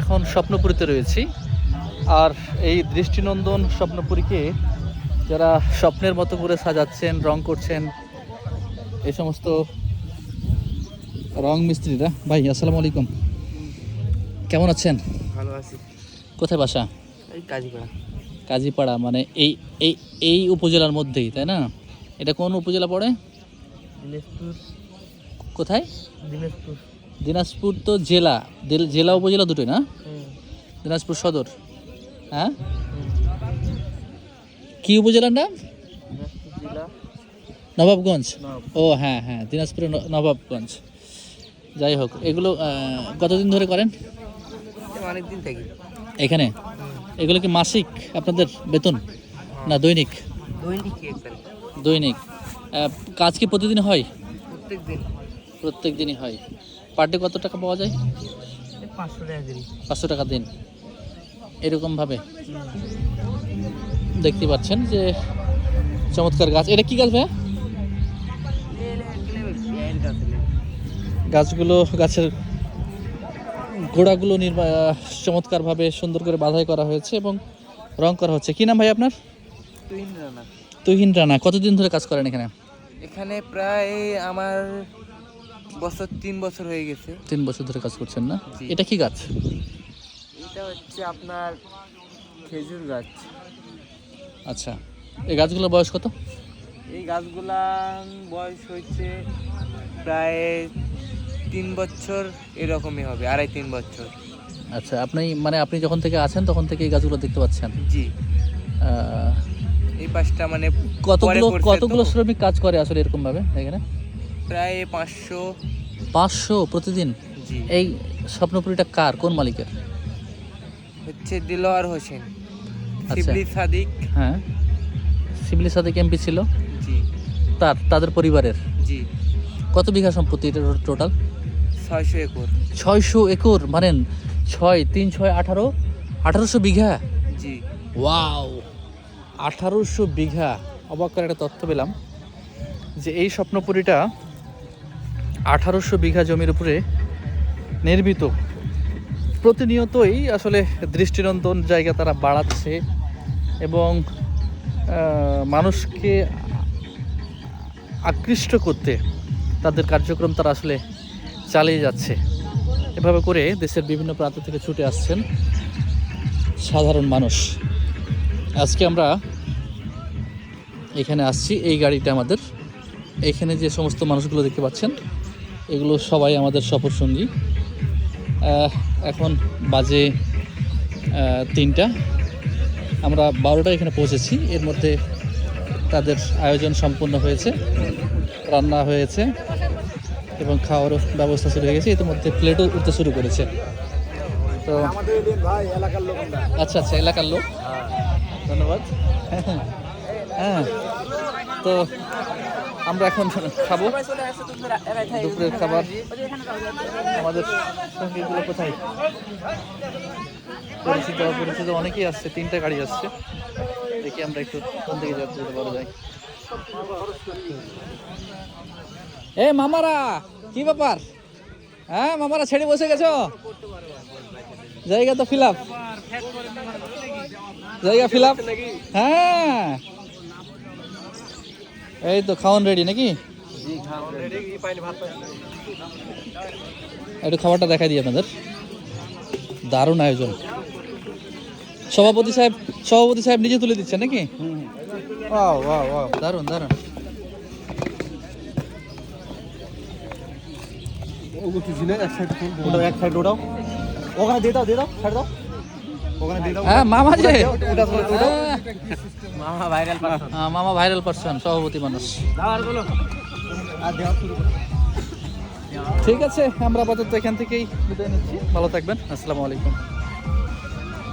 এখন স্বপ্নপুরীতে রয়েছি। আর এই দৃষ্টিনন্দন স্বপ্নপুরীকে যারা স্বপ্নের মতো করে সাজাচ্ছেন রং করছেন এই সমস্ত রং মিস্ত্রিরা। ভাই আসসালামু আলাইকুম। কেমন আছেন? ভালো আছি। কোথায় বাসা? এই করা কাজীপাড়া মানে এই এই এই উপজেলার মধ্যেই তাই না? এটা কোন উপজেলা পড়ে? দিনাজপুর। কোথায়? দিনাজপুর। দিনাজপুর তো জেলা জেল- জেলা উপজেলা দুটোই না? দিনাজপুর সদর। হ্যাঁ? কি উপজেলার নাম? নবাবগঞ্জ। ও হ্যাঁ হ্যাঁ দিনাজপুরের নবাবগঞ্জ। যাই হোক এগুলো কতদিন ধরে করেন? এখানে? এগুলো কি মাসিক আপনাদের বেতন? না দৈনিক? দৈনিক কাজ কি প্রতিদিন হয়? প্রত্যেক দিন প্রত্যেক দিনই হয়। পার ডে কত টাকা পাওয়া যায়? পাঁচশো টাকা দিন। পাঁচশো টাকা দিন। এরকমভাবে। দেখতে পাচ্ছেন যে চমৎকার গাছ। এটা কি গাছ ভাইয়া? গাছগুলো গাছের গোড়াগুলো নির্মা চমৎকারভাবে সুন্দর করে বাধাই করা হয়েছে এবং রং করা হচ্ছে। কি নাম ভাই আপনার? রানা। তুহিন রানা। কতদিন ধরে কাজ করেন এখানে? এখানে প্রায় আমার বছর তিন বছর হয়ে গেছে। তিন বছর ধরে কাজ করছেন না? এটা কি গাছ? এটা হচ্ছে আপনার খেজুর গাছ। আচ্ছা এই গাছগুলোর বয়স কত? এই গাছগুলা বয়স হচ্ছে প্রায় তিন বছর এরকমই হবে আড়াই তিন বছর। আচ্ছা আপনি মানে আপনি যখন থেকে আছেন তখন থেকে এই গাছগুলো দেখতে পাচ্ছেন? জি। এই পাশটা মানে কতগুলো কতগুলো শ্রমিক কাজ করে আসলে এরকম ভাবে এখানে? প্রায় পাঁচশো। পাঁচশো প্রতিদিন? জি। এই স্বপ্নপুরীটা কার? কোন মালিকের? হচ্ছে দিলোয়ার হোসেন। আচ্ছা। শিবলি সাদিক। হ্যাঁ। শিবলি সাদেক এমপি ছিল? জি। তার তাদের পরিবারের? জি। কত বিঘা সম্পত্তি এটা টোটাল ছয়শো একর। ছয়শো একর? মানেন ছয় তিন ছয় আঠারো? আঠারোশো বিঘা? জি। ওয়াও! আঠারোশো বিঘা। অবাক করে একটা তথ্য পেলাম যে এই স্বপ্নপুরীটা আঠারোশো বিঘা জমির উপরে নির্মিত। প্রতিনিয়তই আসলে দৃষ্টিনন্দন জায়গা তারা বাড়াচ্ছে এবং মানুষকে আকৃষ্ট করতে তাদের কার্যক্রম তারা আসলে চালিয়ে যাচ্ছে। এভাবে করে দেশের বিভিন্ন প্রান্ত থেকে ছুটে আসছেন সাধারণ মানুষ। আজকে আমরা এখানে আসছি, এই গাড়িটা আমাদের। এখানে যে সমস্ত মানুষগুলো দেখতে পাচ্ছেন এগুলো সবাই আমাদের সফর সঙ্গী এখন বাজে তিনটা। আমরা বারোটা এখানে পৌঁছেছি। এর মধ্যে তাদের আয়োজন সম্পূর্ণ হয়েছে রান্না হয়েছে এবং খাওয়ারও ব্যবস্থা শুরু হয়ে গেছে। ইতিমধ্যে প্লেটও উঠতে শুরু করেছে। তো আচ্ছা আচ্ছা এলাকার লোক। ধন্যবাদ। হ্যাঁ। তো আমরা এখন খাব। দুপুরের খাবার। আমাদের সঙ্গীগুলো কোথায়? পরিচিত অপরিচিত অনেকেই আসছে তিনটা গাড়ি আসছে। দেখি আমরা একটু কোন দিকে যেতে পারা যায়। এ মামারা কি ব্যাপার? হ্যাঁ মামারা ছেড়ে বসে গেছো? জায়গা তো ফিল আপ জায়গা ফিল আপ হ্যাঁ। এই তো খাওয়ান রেডি নাকি একটু খাবারটা দেখাই দিই আপনাদের দারুণ আয়োজন সভাপতি সাহেব সভাপতি সাহেব নিজে তুলে দিচ্ছেন নাকি ওয়াও ওয়াও ওয়াও দারুণ দারুণ ওটা এক সাইড ওটাও ওখানে দিয়ে দাও দিয়ে দাও ছাড় দাও হ্যাঁ মামা যে। ওটা ওটা হ্যাঁ। মামা ভাইরাল হ্যাঁ, পারসন সভাপতি মানুষ। ঠিক আছে আমরা আপাতত এখান থেকেই বিদায় নিচ্ছি। ভালো থাকবেন আসসালামু আলাইকুম।